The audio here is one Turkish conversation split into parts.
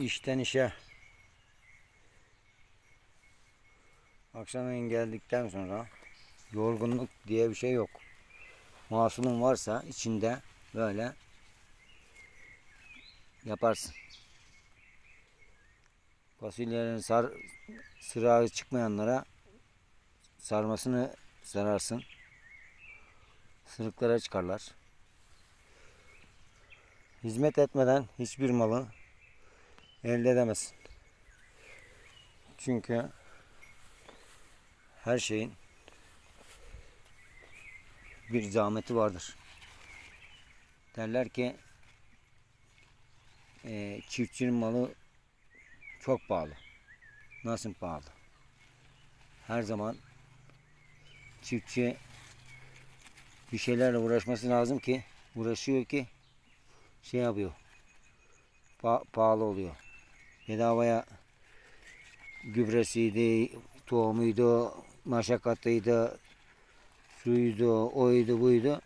işten işe akşamleyin geldikten sonra yorgunluk diye bir şey yok. Mahsulun varsa içinde böyle yaparsın. Fasulyelerin sar, sırağı çıkmayanlara sarmasını sararsın. Sırıklara çıkarlar. Hizmet etmeden hiçbir malı elde edemezsin. Çünkü her şeyin bir zahmeti vardır. Derler ki eee, çiftçinin malı çok pahalı. Nasıl pahalı? Her zaman çiftçi bir şeylerle uğraşması lazım ki uğraşıyor ki şey yapıyor. Pa- pahalı oluyor. Bedavaya gübresiydi, tohumuydu, maşakatıydı, suyuydu, oydu, buydu.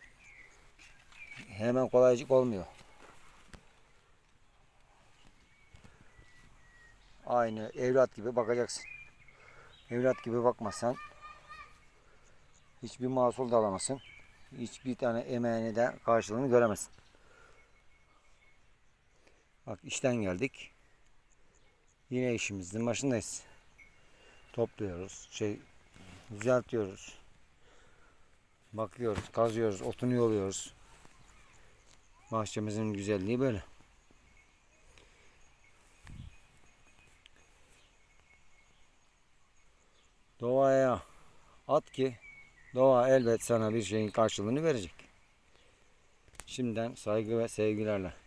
Hemen kolaycık olmuyor. Aynı evlat gibi bakacaksın. Evlat gibi bakmazsan hiçbir mahsul da alamazsın. Hiçbir tane emeğini de karşılığını göremezsin. Bak işten geldik. Yine işimizin başındayız. Topluyoruz, şey düzeltiyoruz. Bakıyoruz, kazıyoruz, otunu yoluyoruz. Bahçemizin güzelliği böyle. Doğaya at ki doğa elbet sana bir şeyin karşılığını verecek. Şimdiden saygı ve sevgilerle.